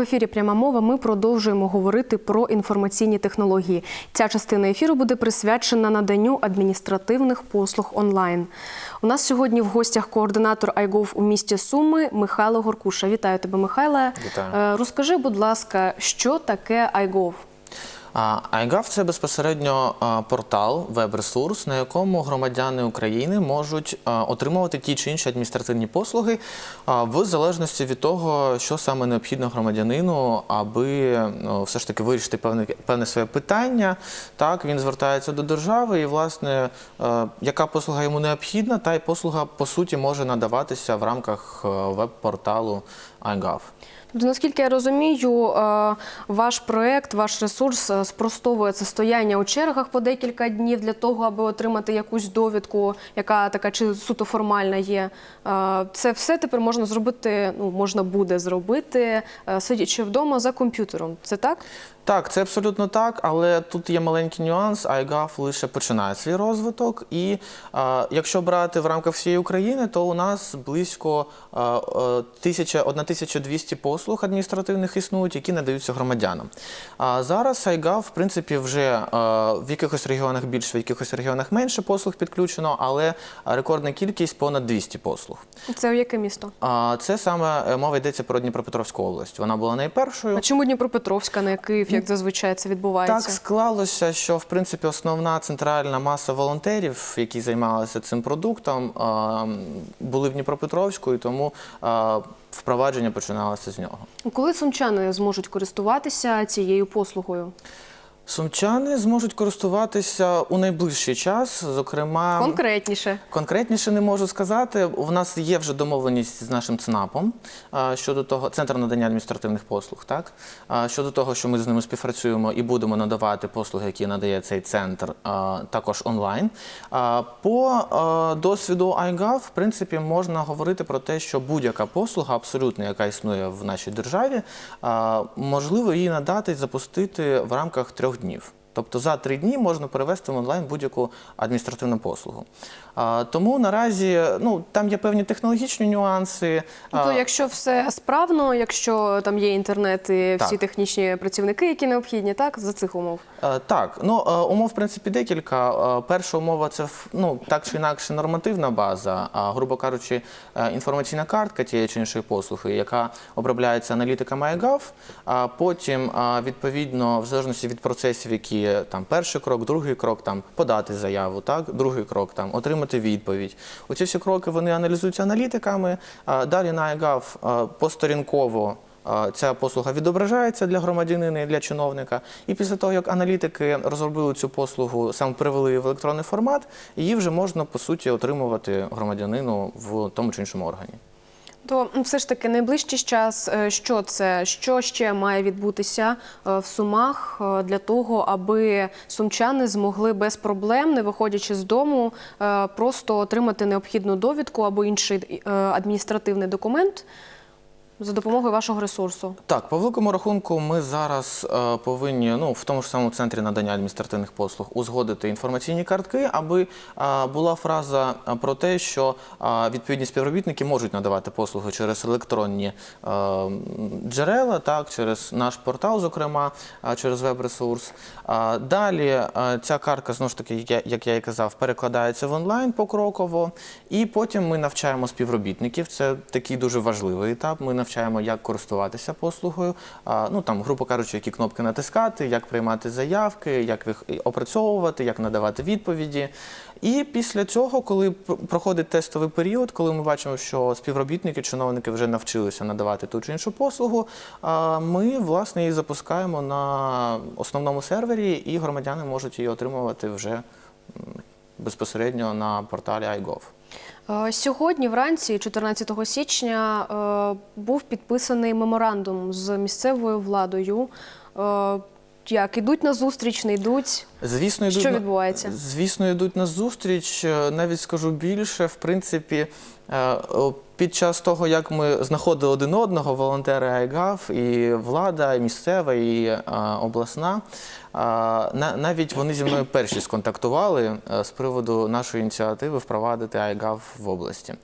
В ефірі пряма мова. Ми продовжуємо говорити про інформаційні технології. Ця частина ефіру буде присвячена наданню адміністративних послуг онлайн. У нас сьогодні в гостях координатор iGov у місті Суми Михайло Горкуша. Вітаю тебе, Михайле. Вітаю. Е, Розкажи, будь ласка, що таке iGov? IGov – це безпосередньо портал, веб-ресурс, на якому громадяни України можуть отримувати ті чи інші адміністративні послуги в залежності від того, що саме необхідно громадянину, аби ну, все ж таки вирішити певне, певне своє питання. Так, він звертається до держави, і, власне, яка послуга йому необхідна, та й послуга по суті може надаватися в рамках веб-порталу iGov. Тобто, наскільки я розумію, е, ваш проект, ваш ресурс е, спростовує це стояння у чергах по декілька днів для того, аби отримати якусь довідку, яка така чи суто формальна є. Е, Це все тепер можна зробити, ну можна буде зробити, сидячи вдома за комп'ютером. Це так? Так, це абсолютно так, але тут є маленький нюанс. iGov лише починає свій розвиток, і е, якщо брати в рамках всієї України, то у нас близько е, е, 1000 1200 послуг адміністративних існують, які надаються громадянам. А зараз iGov, в принципі, вже е, в якихось регіонах більше, в якихось регіонах менше послуг підключено, але рекордна кількість понад 200 послуг. Це яке місто? А це саме е, мова йдеться про Дніпропетровську область. Вона була найпершою. А чому Дніпропетровська, не Київ, як зазвичай це відбувається? Так склалося, що в принципі основна центральна маса волонтерів, які займалися цим продуктом, були в Дніпропетровську, і тому впровадження починалося з нього. Коли сумчани зможуть користуватися цією послугою? Сумчани зможуть користуватися у найближчий час. Зокрема, Конкретніше. Конкретніше не можу сказати. У нас є вже домовленість з нашим ЦНАПом а, щодо того, центр надання адміністративних послуг, так а, щодо того, що ми з ними співпрацюємо і будемо надавати послуги, які надає цей центр, а, також онлайн. А, По а, досвіду iGov, в принципі, можна говорити про те, що будь-яка послуга, абсолютно яка існує в нашій державі, а, можливо її надати і запустити в рамках трьох днів. Тобто за три дні можна перевести в онлайн будь-яку адміністративну послугу. А, тому наразі ну, там є певні технологічні нюанси. Тобто, якщо все справно, якщо там є інтернет і всі Так. технічні працівники, які необхідні, так за цих умов. Е, Так, ну е, умов в принципі декілька. Е, Перша умова це ну так чи інакше нормативна база, а грубо кажучи, інформаційна картка тієї чи іншої послуги, яка обробляється аналітиками iGov, А потім відповідно, в залежності від процесів, які є, там перший крок, другий крок, там подати заяву, так, другий крок, там отримати відповідь. Оці всі кроки вони аналізуються аналітиками. Далі на iGov е, посторінково. Ця послуга відображається для громадянина і для чиновника. І після того, як аналітики розробили цю послугу, саме перевели в електронний формат, її вже можна по суті отримувати громадянину в тому чи іншому органі. То все ж таки найближчий час, е, що це, що ще має відбутися е, в сумах е, для того, аби сумчани змогли без проблем, не виходячи з дому, просто отримати необхідну довідку або інший адміністративний документ за допомогою вашого ресурсу. Так, по великому рахунку, ми зараз е, повинні ну в тому ж самому центрі надання адміністративних послуг узгодити інформаційні картки, аби е, була фраза е, про те, що е, відповідні співробітники можуть надавати послуги через електронні е, джерела, так через наш портал, зокрема е, через веб-ресурс. Е, Далі е, ця картка знову ж таки, як я- і казав, перекладається в онлайн покроково, і потім ми навчаємо співробітників. Це такий дуже важливий етап. Ми навчаємо, як користуватися послугою. Ну там, грубо кажучи, які кнопки натискати, як приймати заявки, як їх опрацьовувати, як надавати відповіді. І після цього, коли проходить тестовий період, коли ми бачимо, що співробітники, чиновники вже навчилися надавати ту чи іншу послугу, ми власне її запускаємо на основному сервері, і громадяни можуть її отримувати вже безпосередньо на порталі iGov. Е, Сьогодні, вранці, 14 січня, е, був підписаний меморандум з місцевою владою. Е, Як ідуть на зустріч, не йдуть. Звісно, йдуть Що відбувається? Звісно, йдуть на зустріч. Навіть скажу більше. В принципі, Під час того, як ми знаходили один одного, волонтери IGAV, і влада, і місцева, і е, обласна, е, навіть вони зі мною перші сконтактували е, з приводу нашої ініціативи впровадити IGAV в області.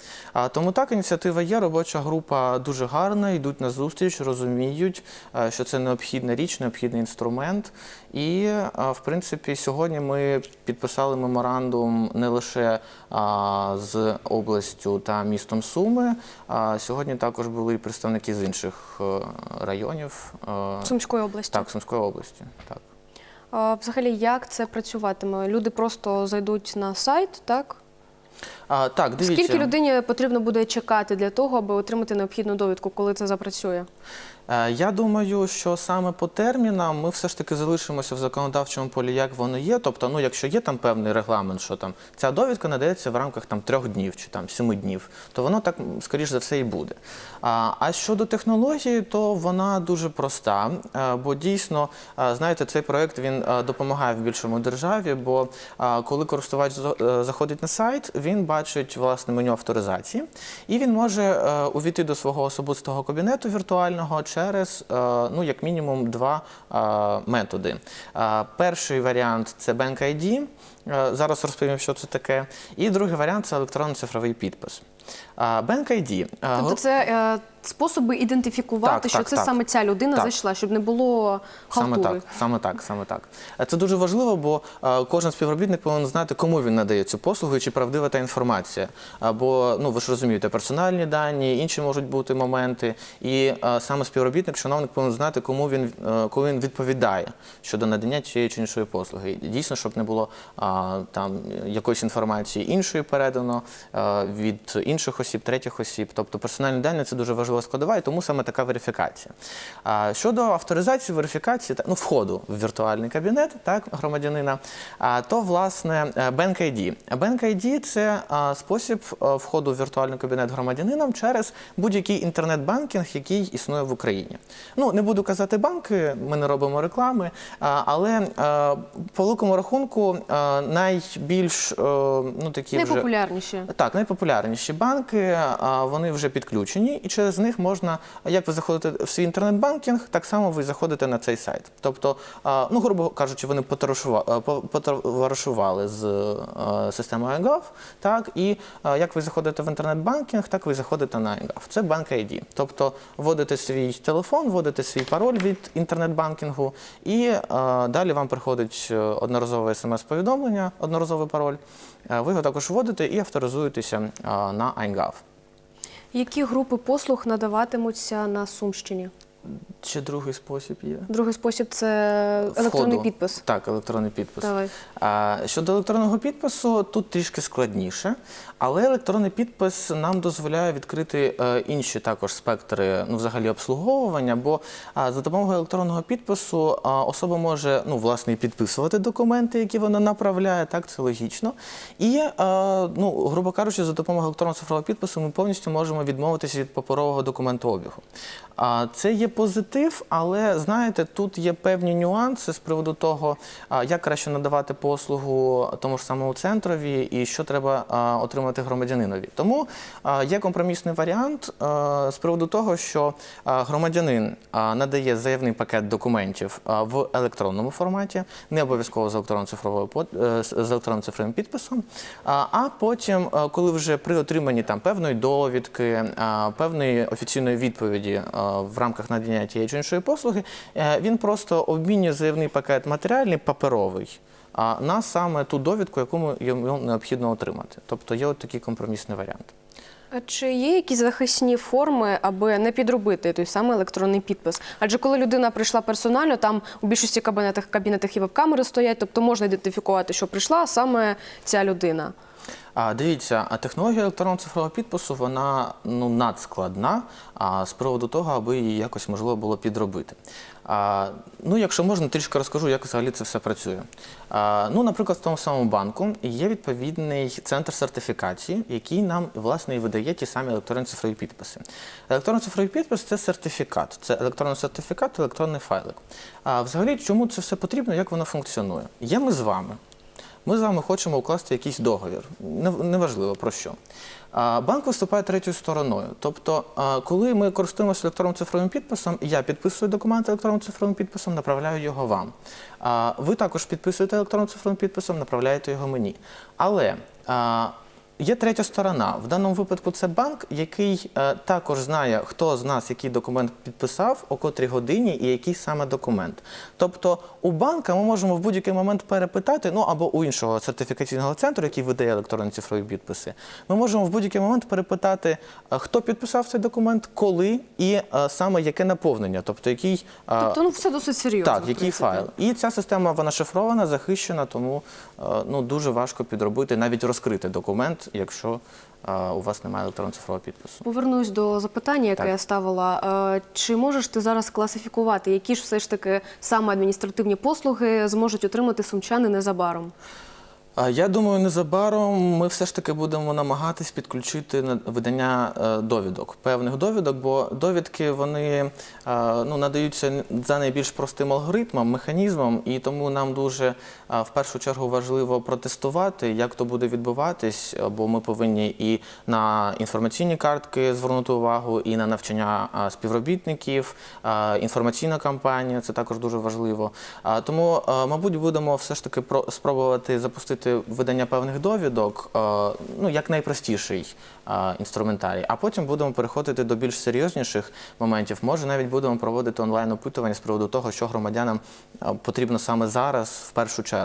Тому так, ініціатива є, робоча група дуже гарна, йдуть на зустріч, розуміють, е, що це необхідна річ, необхідний інструмент. І, в принципі, сьогодні ми підписали меморандум не лише з областю та містом Суми. А сьогодні також були і представники з інших е, районів. е, Сумської області. Так, Сумської області. Так. Взагалі, як це працюватиме? Люди просто зайдуть на сайт, так? А, так, дивіться. Скільки людині потрібно буде чекати для того, аби отримати необхідну довідку, коли це запрацює? Е, Я думаю, що саме по термінам ми все ж таки залишимося в законодавчому полі, як воно є. Тобто, ну якщо є там певний регламент, що там ця довідка надається в рамках там трьох днів чи там семи днів, то воно так скоріш за все і буде. А, а щодо технології, то вона дуже проста, е, бо дійсно, е, знаєте, цей проект він допомагає в більшому державі. Бо коли користувач заходить на сайт, він бачить власне меню авторизації, і він може увійти до свого особистого кабінету віртуального через е, ну як мінімум два е, методи. Е, Перший варіант це Bank ID. Зараз розповім, що це таке. І другий варіант це електронний цифровий підпис. Bank ID. Тобто це способи ідентифікувати, Так, що так, це так. саме ця людина Так. зайшла, щоб не було Саме так, саме так, саме так. Це дуже важливо, бо е, кожен співробітник повинен знати, кому він надає цю послугу і чи правдива та інформація. Або, ну ви ж розумієте, персональні дані, інші можуть бути моменти. І е, саме співробітник, чиновник повинен знати, кому він, е, коли він відповідає щодо надання тієї чи іншої послуги. Дійсно, щоб не було там якоїсь інформації іншої передано від інших осіб, третіх осіб. Тобто персональні дані це дуже важлива складова, і тому саме така верифікація. А щодо авторизації, верифікації, ну, входу в віртуальний кабінет так, громадянина, то власне е, Bank ID. Bank ID – це спосіб е, входу в віртуальний кабінет громадянином через будь-який інтернет-банкінг, який існує в Україні. Ну, не буду казати банки, ми не робимо реклами, але е, по великому рахунку найбільш ну, такі вже... Найпопулярніші. Так, найпопулярніші банки, вони вже підключені, і через них можна, як ви заходите в свій інтернет-банкінг, так само ви заходите на цей сайт. Тобто, ну, грубо кажучи, вони потоваришува- е, потоваришували з е, системою iGov, так, і е, як ви заходите в інтернет-банкінг, так ви заходите на iGov. Це банк ID. Тобто, вводите свій телефон, вводите свій пароль від інтернет-банкінгу, і далі вам приходить одноразове смс-повідомлення, одноразовий пароль. Ви його також вводите і авторизуєтеся на iGov. Які групи послуг надаватимуться на Сумщині? Ще другий спосіб є. Другий спосіб це електронний Входу. підпис. Так, електронний підпис. Давай. А, Щодо електронного підпису, тут трішки складніше, але електронний підпис нам дозволяє відкрити е, інші також спектри ну, взагалі обслуговування, бо а, за допомогою електронного підпису а, особа може ну, власне і підписувати документи, які вона направляє, так це логічно. І, е, ну, грубо кажучи, за допомогою електронного цифрового підпису ми повністю можемо відмовитися від паперового документообігу. А, Це є позитив, але знаєте, тут є певні нюанси з приводу того, як краще надавати послугу тому ж самому центрові і що треба отримати громадянинові. Тому є компромісний варіант з приводу того, що громадянин надає заявний пакет документів в електронному форматі, не обов'язково з електронно-цифровою под- е, електронно-цифровим підписом. А потім, коли вже при отриманні там певної довідки, певної офіційної відповіді в рамках надання тієї чи іншої послуги, е, він просто обмінює заявний пакет матеріальний паперовий. а, На саме ту довідку, яку йому необхідно отримати. Тобто є от такий компромісний варіант. А чи є якісь захисні форми, аби не підробити той самий електронний підпис? Адже коли людина прийшла персонально, там у більшості кабінетах кабінетах і веб-камери стоять, тобто можна ідентифікувати, що прийшла саме ця людина. А дивіться, а технологія електронного цифрового підпису вона ну надскладна а, з приводу того, аби її якось можливо було підробити. А, ну, якщо можна, трішки розкажу, як взагалі це все працює. А, ну, наприклад, в тому самому банку є відповідний центр сертифікації, який нам власне і видає ті самі електронні цифрові підписи. Електронний цифровий підпис це сертифікат, це електронний сертифікат, електронний файлик. А взагалі, чому це все потрібно, як воно функціонує? Є ми з вами. Ми з вами хочемо укласти якийсь договір. Неважливо про що. Банк виступає третьою стороною. Тобто, коли ми користуємося електронним цифровим підписом, я підписую документ електронним цифровим підписом, направляю його вам. Ви також підписуєте електронним цифровим підписом, направляєте його мені. Але Є третя сторона. В даному випадку це банк, який е, також знає, хто з нас який документ підписав, о котрій годині і який саме документ. Тобто у банка ми можемо в будь-який момент перепитати, ну або у іншого сертифікаційного центру, який видає електронні цифрові підписи. Ми можемо в будь-який момент перепитати, е, хто підписав цей документ, коли і е, саме яке наповнення, тобто який е, Тобто, ну все досить серйозно. так, в який принципі. файл. І ця система вона шифрована, захищена, тому е, ну, дуже важко підробити, навіть розкрити документ, якщо е, у вас немає електронного цифрового підпису. Повернусь до запитання, яке Так. я ставила. Е, Чи можеш ти зараз класифікувати, які ж все ж таки саме адміністративні послуги зможуть отримати сумчани незабаром? Я думаю, незабаром ми все ж таки будемо намагатись підключити видання е, довідок, певних довідок, бо довідки вони е, ну, надаються за найбільш простим алгоритмом, механізмом, і тому нам дуже е, в першу чергу важливо протестувати, як то буде відбуватись, бо ми повинні і на інформаційні картки звернути увагу, і на навчання співробітників, інформаційна кампанія це також дуже важливо. Тому, мабуть, будемо все ж таки про- спробувати запустити видання певних довідок, ну як найпростіший інструментарій, а потім будемо переходити до більш серйозніших моментів. Може, навіть будемо проводити онлайн опитування з приводу того, що громадянам потрібно саме зараз, в першу чергу.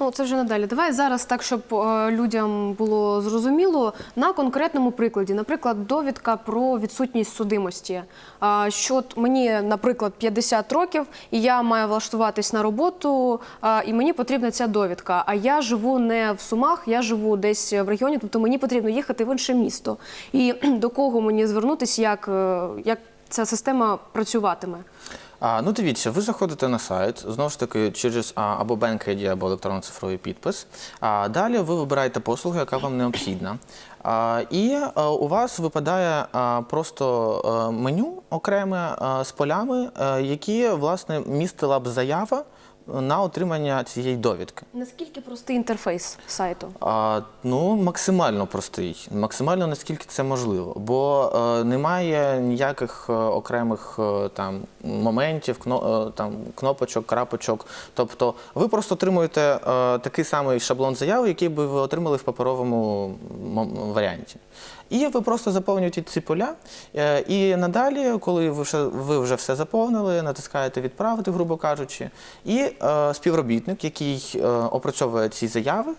Ну, це вже надалі. Давай зараз так, щоб е, людям було зрозуміло на конкретному прикладі. Наприклад, довідка про відсутність судимості. А, Що мені, наприклад, 50 років, і я маю влаштуватись на роботу, а, і мені потрібна ця довідка. А я живу не в Сумах, я живу десь в регіоні, тобто мені потрібно їхати в інше місто. І до кого мені звернутися, як, е, як ця система працюватиме? А, ну дивіться, ви заходите на сайт, знову ж таки, через а, або BankID, або електронно цифровий підпис. А, далі ви вибираєте послугу, яка вам необхідна. А, і а, у вас випадає а, просто а, меню окреме а, з полями, а, які власне містила б заява на отримання цієї довідки. Наскільки простий інтерфейс сайту? А, ну, максимально простий, максимально наскільки це можливо, бо е, немає ніяких е, окремих е, там моментів, кно, е, там кнопочок, крапочок. Тобто, ви просто отримуєте е, такий самий шаблон заяви, який би ви отримали в паперовому м- варіанті. І ви просто заповнюєте ці поля. е, І надалі, коли ви вже, ви вже все заповнили, натискаєте відправити, грубо кажучи, і е, співробітник, який е, опрацьовує ці заяви,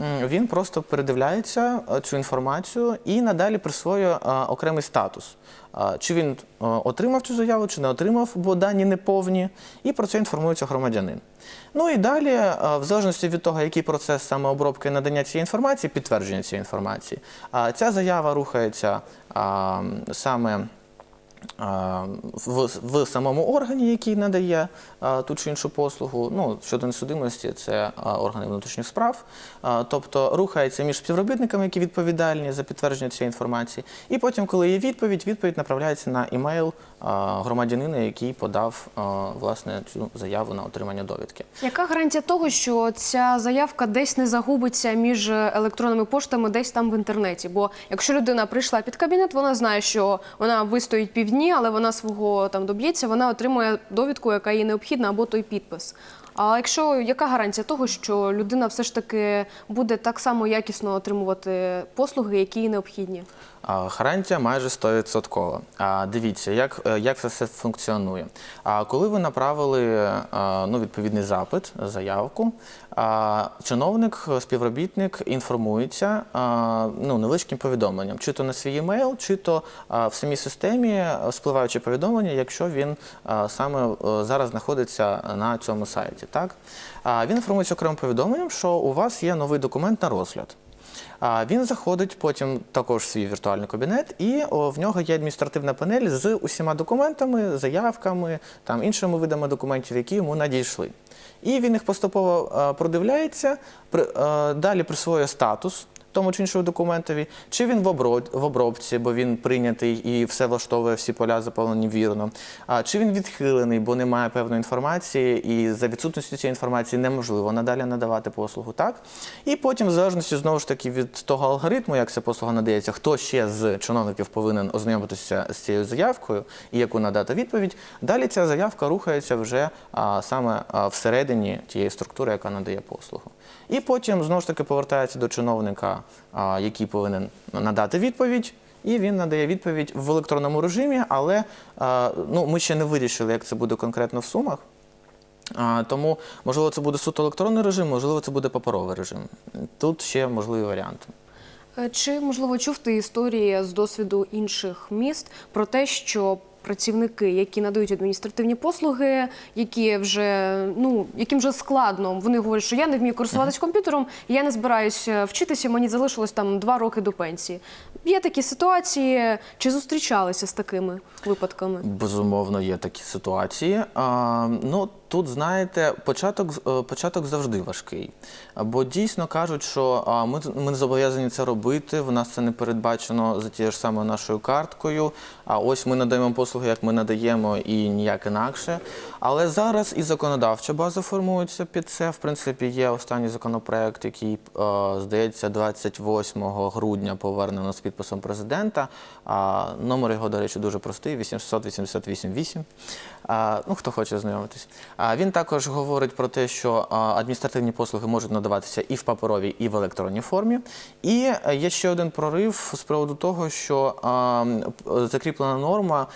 він просто передивляється е, цю інформацію і надалі присвоює е, окремий статус. Е, Чи він отримав цю заяву, чи не отримав, бо дані неповні, і про це інформується громадянин. Ну і далі, в залежності від того, який процес саме обробки надання цієї інформації, підтвердження цієї інформації, ця заява рухається саме в, в самому органі, який надає а, ту чи іншу послугу. Ну, щодо несудимості, це а, органи внутрішніх справ. А, тобто рухається між співробітниками, які відповідальні за підтвердження цієї інформації. І потім, коли є відповідь, відповідь направляється на імейл громадянина, який подав а, власне цю заяву на отримання довідки. Яка гарантія того, що ця заявка десь не загубиться між електронними поштами, десь там в інтернеті? Бо якщо людина прийшла під кабінет, вона знає, що вона вистоїть півдні, але вона свого там доб'ється, вона отримує довідку, яка їй необхідна, або той підпис. А якщо яка гарантія того, що людина все ж таки буде так само якісно отримувати послуги, які їй необхідні? Гарантія майже 100%. А, Дивіться, як, е, як це все функціонує. А коли ви направили е, ну, відповідний запит, заявку, чиновник, співробітник інформується ну, невеличким повідомленням, чи то на свій емейл, чи то в самій системі е, спливаючи повідомлення, якщо він саме е, зараз знаходиться на цьому сайті. Так? Він інформується окремим повідомленням, що у вас є новий документ на розгляд. Він заходить потім також в свій віртуальний кабінет, і в нього є адміністративна панель з усіма документами, заявками, там іншими видами документів, які йому надійшли. І він їх поступово продивляється, далі присвоює статус тому чи іншому документові, чи він в, обро- в обробці, бо він прийнятий і все влаштовує, всі поля заповнені вірно, а, чи він відхилений, бо немає певної інформації, і за відсутністю цієї інформації неможливо надалі надавати послугу. Так? І потім, в залежності знову ж таки від того алгоритму, як ця послуга надається, хто ще з чиновників повинен ознайомитися з цією заявкою і яку надати відповідь, далі ця заявка рухається вже саме всередині тієї структури, яка надає послугу. І потім знову ж таки повертається до чиновника, який повинен надати відповідь. І він надає відповідь в електронному режимі, але ну, ми ще не вирішили, як це буде конкретно в сумах. Тому, можливо, це буде суто електронний режим, можливо, це буде паперовий режим. Тут ще можливі варіанти. Е, Чи можливо чув ти історії з досвіду інших міст про те, що працівники, які надають адміністративні послуги, які вже ну яким вже складно, вони говорять, що я не вмію користуватись комп'ютером, я не збираюсь е, вчитися, мені залишилось там два роки до пенсії. Є такі ситуації, чи зустрічалися з такими випадками? Безумовно, є такі ситуації. А, ну, тут, знаєте, початок, е, початок завжди важкий. Бо дійсно кажуть, що ми, ми зобов'язані це робити, в нас це не передбачено за тією ж самою нашою карткою. А ось ми надаємо послуги, як ми надаємо, і ніяк інакше. Але зараз і законодавча база формується під це. В принципі, є останній законопроект, який, е, здається, 28 грудня повернено з підписом президента. Номер його, до речі, дуже простий: 888.8. А, ну, хто хоче знайомитись. Він також говорить про те, що адміністративні послуги можуть надаватися і в паперовій, і в електронній формі. І е, є ще один прорив з приводу того, що закріплена норма,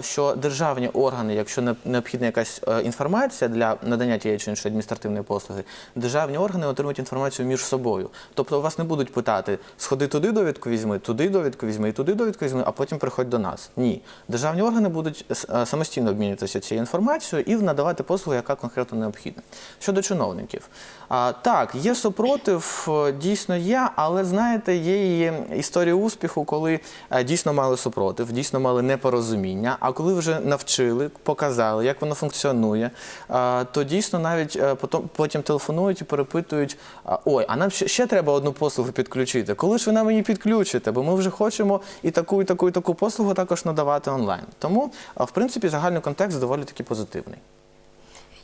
що державні органи, якщо необхідна якась е, інформація для надання тієї чи іншої адміністративної послуги, державні органи отримують інформацію між собою. Тобто вас не будуть питати, сходи туди довідку візьми, туди довідку візьми, і туди довідку візьми, а потім приходь до нас. Ні. Державні органи будуть е, самостійно обмінюватися цією інформацією і надавати послугу, яка конкретно необхідна. Щодо чиновників, а, так, є супротив, е, дійсно є, але знаєте, є і історія успіху, коли е, дійсно мали супротив, дійсно мали непорозуміння. А коли вже навчили, показали, як воно функціонує, е, то дійсно навіть потім телефонують і перепитують: ой, а нам ще, треба одну послугу підключити. Коли ж ви нам її підключите? Бо ми вже хочемо і таку, і таку, і таку послугу також надавати онлайн. Тому, в принципі, загальний контекст доволі таки позитивний.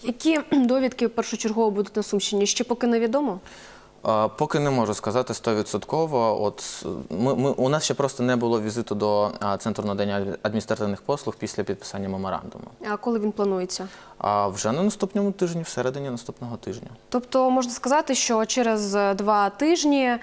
Які довідки першочергово будуть на Сумщині? Ще поки невідомо. Поки не можу сказати стовідсотково. От ми, ми у нас ще просто не було візиту до центру надання адміністративних послуг після підписання меморандуму. А коли він планується? А вже на наступному тижні, всередині наступного тижня. Тобто можна сказати, що через е, два тижні е,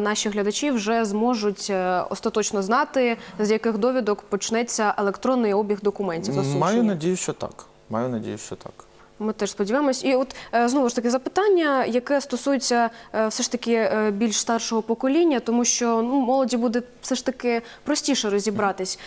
наші глядачі вже зможуть е, остаточно знати, з яких довідок почнеться електронний обіг документів на Маю надію, що так. Маю надію, що так. Ми теж сподіваємось. І от е, знову ж таки запитання, яке стосується е, все ж таки е, більш старшого покоління, тому що ну, молоді буде все ж таки простіше розібратись.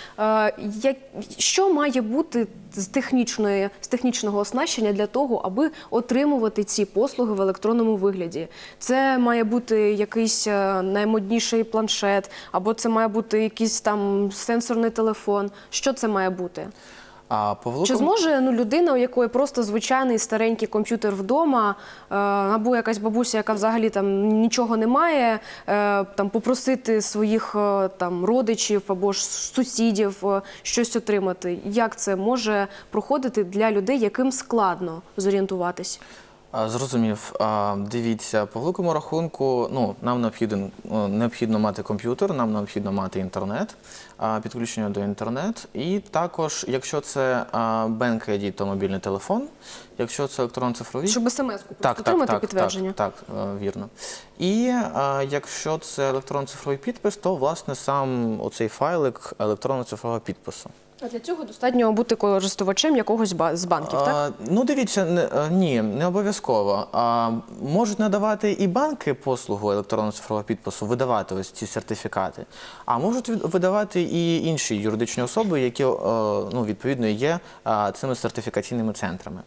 Як, що має бути з технічної з технічного оснащення для того, аби отримувати ці послуги в електронному вигляді? Це має бути якийсь наймодніший планшет, або це має бути якийсь там сенсорний телефон. Що це має бути? А по Чи зможе ну, людина, у якої просто звичайний старенький комп'ютер вдома, е, або якась бабуся, яка взагалі там нічого не має, е, там попросити своїх е, там родичів або ж сусідів щось отримати? Як це може проходити для людей, яким складно зорієнтуватись? Зрозумів. Дивіться, по великому рахунку, ну нам необхідно, необхідно мати комп'ютер, нам необхідно мати інтернет, підключення до інтернет. І також, якщо це Bank ID, то мобільний телефон, якщо це електронно-цифрові. Щоб смс-ку Так, так, отримати так, підтвердження? Так, так, е, вірно. І е, якщо це електронно-цифровий підпис, то власне сам оцей файлик електронно-цифрового підпису. А для цього достатньо бути користувачем якогось з банків, так? А, ну, дивіться, не, ні, не обов'язково. А, можуть надавати і банки послугу електронно-цифрового підпису, видавати ось ці сертифікати, а можуть видавати і інші юридичні особи, які е, ну, відповідно є цими сертифікаційними центрами.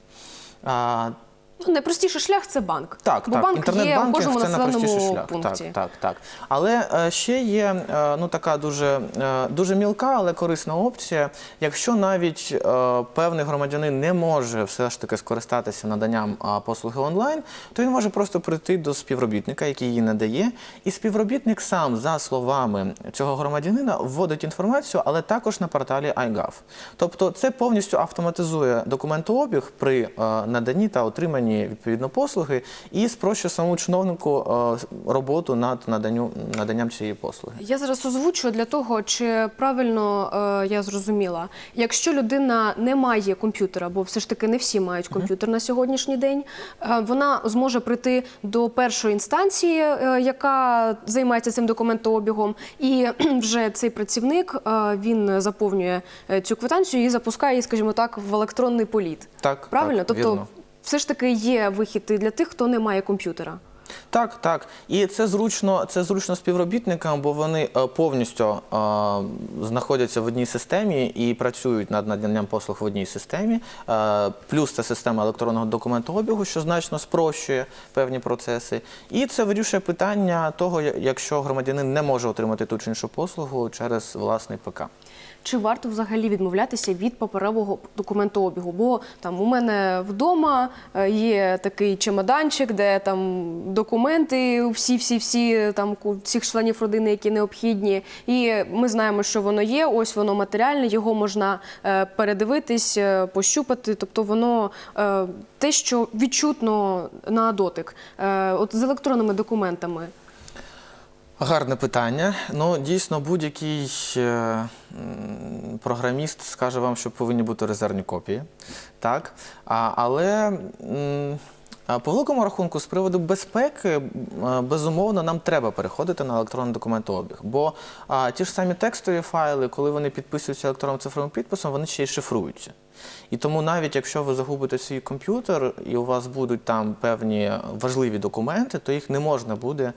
Ну, найпростіший шлях це банк. Так, Бо так, банк є у інтернет-банкінг кожному це найпростіший населеному шлях. пункті. Так, так, так. Але е, ще є е, ну така дуже, е, дуже мілка, але корисна опція. Якщо навіть е, певний громадянин не може все ж таки скористатися наданням послуги онлайн, то він може просто прийти до співробітника, який її надає, і співробітник сам, за словами цього громадянина, вводить інформацію, але також на порталі iGov. Тобто це повністю автоматизує документообіг при е, наданні та отриманні відповідно послуги і спрощує самому чиновнику е, роботу над наданню, наданням цієї послуги. Я зараз озвучу для того, чи правильно е, я зрозуміла. Якщо людина не має комп'ютера, бо все ж таки не всі мають комп'ютер на сьогоднішній день, е, вона зможе прийти до першої інстанції, яка займається цим документообігом, і вже цей працівник він заповнює цю квитанцію і запускає її, скажімо так, в електронний політ. Так, Правильно? так, тобто, вірно. Все ж таки є вихід і для тих, хто не має комп'ютера. Так, так. І це зручно, це зручно співробітникам, бо вони е, повністю е, знаходяться в одній системі і працюють над наданням послуг в одній системі. Е, плюс це система електронного документообігу, що значно спрощує певні процеси. І це вирішує питання того, якщо громадянин не може отримати ту чи іншу послугу через власний ПК. Чи варто взагалі відмовлятися від паперового документообігу? Бо там у мене вдома е, є такий чемоданчик, де там документи, всі, всі, всі там всіх членів родини, які необхідні. І ми знаємо, що воно є. Ось воно матеріальне, його можна е, передивитись, е, пощупати. Тобто воно те, що відчутно на дотик. От з електронними документами. Гарне питання. Ну, дійсно, будь-який е, програміст скаже вам, що повинні бути резервні копії. Так? А, але по великому рахунку, з приводу безпеки, безумовно, нам треба переходити на електронний документообіг. Бо а, ті ж самі текстові файли, коли вони підписуються електронним цифровим підписом, вони ще й шифруються. І тому навіть якщо ви загубите свій комп'ютер і у вас будуть там певні важливі документи, то їх не можна буде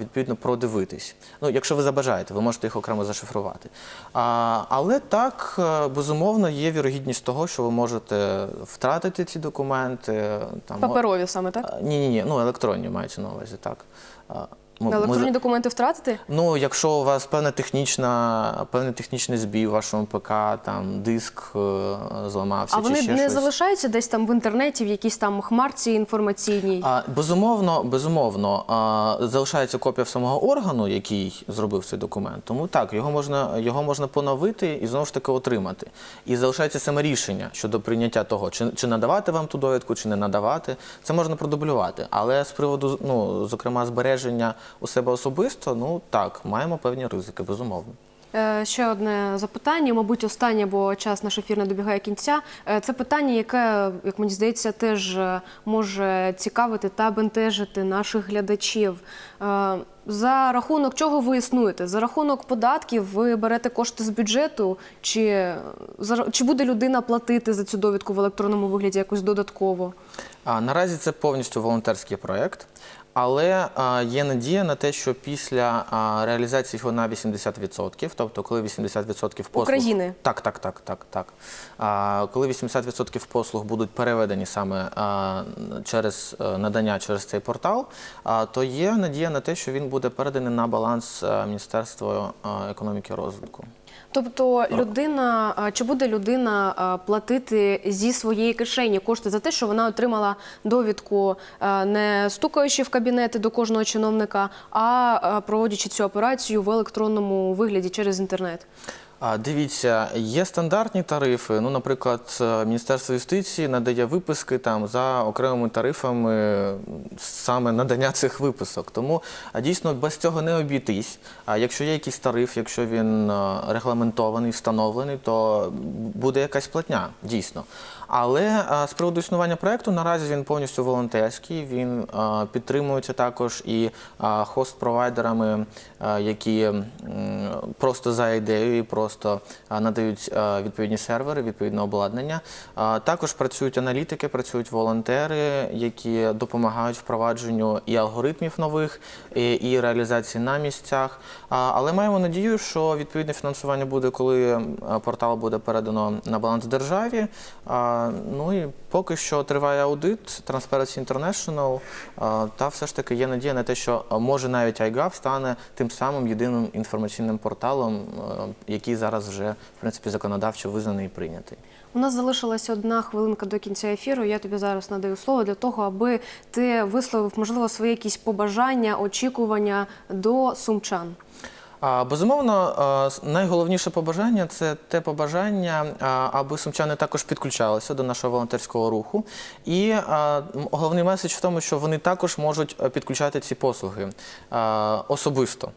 відповідно продивитись. Ну, якщо ви забажаєте, ви можете їх окремо зашифрувати. А, але так, е, безумовно, є вірогідність того, що ви можете втратити ці документи. Там, Паперові саме так? ні, ні, ні, ну електронні мається на увазі, так. Ми- ми Електронні за- документи втратити? Ну, якщо у вас певна технічна, певний технічний збій в вашому ПК, там диск е, зламався А чи вони ще не щось. залишаються десь там в інтернеті, в якійсь там хмарці інформаційній. А, безумовно, безумовно, а, залишається копія самого органу, який зробив цей документ. Тому так, його можна, його можна поновити і знову ж таки отримати. І залишається саме рішення щодо прийняття того, чи, чи надавати вам ту довідку, чи не надавати. Це можна продублювати. Але з приводу, ну, зокрема, збереження у себе особисто, ну так, маємо певні ризики, безумовно. Е, Ще одне запитання, мабуть, останнє, бо час наш ефір не добігає кінця. Е, Це питання, яке, як мені здається, теж е, може цікавити та бентежити наших глядачів. За рахунок чого ви існуєте? За рахунок податків ви берете кошти з бюджету, чи, чи буде людина платити за цю довідку в електронному вигляді якось додатково? А, наразі це повністю волонтерський проєкт. Але а, є надія на те, що після а, реалізації його на 80%, тобто коли 80% послуг... України? Так, так, так, так, так. А, коли 80% послуг будуть переведені саме через е, надання через цей портал, а, то є надія на те, що він буде переданий на баланс е, Міністерства е, економіки і розвитку. Тобто людина чи буде людина платити зі своєї кишені кошти за те, що вона отримала довідку, не стукаючи в кабінети до кожного чиновника, а проводячи цю операцію в електронному вигляді через інтернет? Дивіться, є стандартні тарифи. Ну, наприклад, е, Міністерство юстиції надає виписки там за окремими тарифами саме надання цих виписок. Тому дійсно без цього не обійтись. А якщо є якийсь тариф, якщо він е, регламентований, встановлений, то буде якась платня, дійсно. Але з приводу існування проекту наразі він повністю волонтерський. Він підтримується також і хост-провайдерами, які просто за ідеєю просто надають відповідні сервери, відповідне обладнання. Також працюють аналітики, працюють волонтери, які допомагають впровадженню і алгоритмів нових, і реалізації на місцях. Але маємо надію, що відповідне фінансування буде, коли портал буде передано на баланс державі. Ну і поки що триває аудит Transparency International, та все ж таки є надія на те, що може навіть iGov стане тим самим єдиним інформаційним порталом, який зараз вже в принципі законодавчо визнаний і прийнятий. У нас залишилася одна хвилинка до кінця ефіру. Я тобі зараз надаю слово для того, аби ти висловив, можливо, свої якісь побажання, очікування до сумчан. Безумовно, найголовніше побажання це те побажання, аби сумчани також підключалися до нашого волонтерського руху. І головний меседж в тому, що вони також можуть е, підключати ці послуги особисто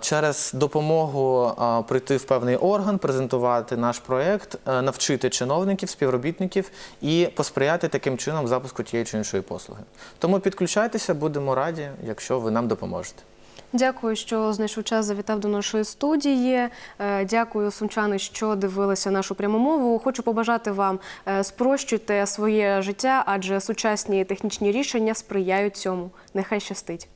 через допомогу прийти в певний орган, презентувати наш проект, е, навчити чиновників, співробітників і посприяти таким чином запуску тієї чи іншої послуги. Тому підключайтеся, будемо раді, якщо ви нам допоможете. Дякую, що знайшов час, завітав до нашої студії. Е, Дякую, сумчани, що дивилися нашу пряму мову. Хочу побажати вам спрощувати спрощуйте своє життя, адже сучасні технічні рішення сприяють цьому. Нехай щастить.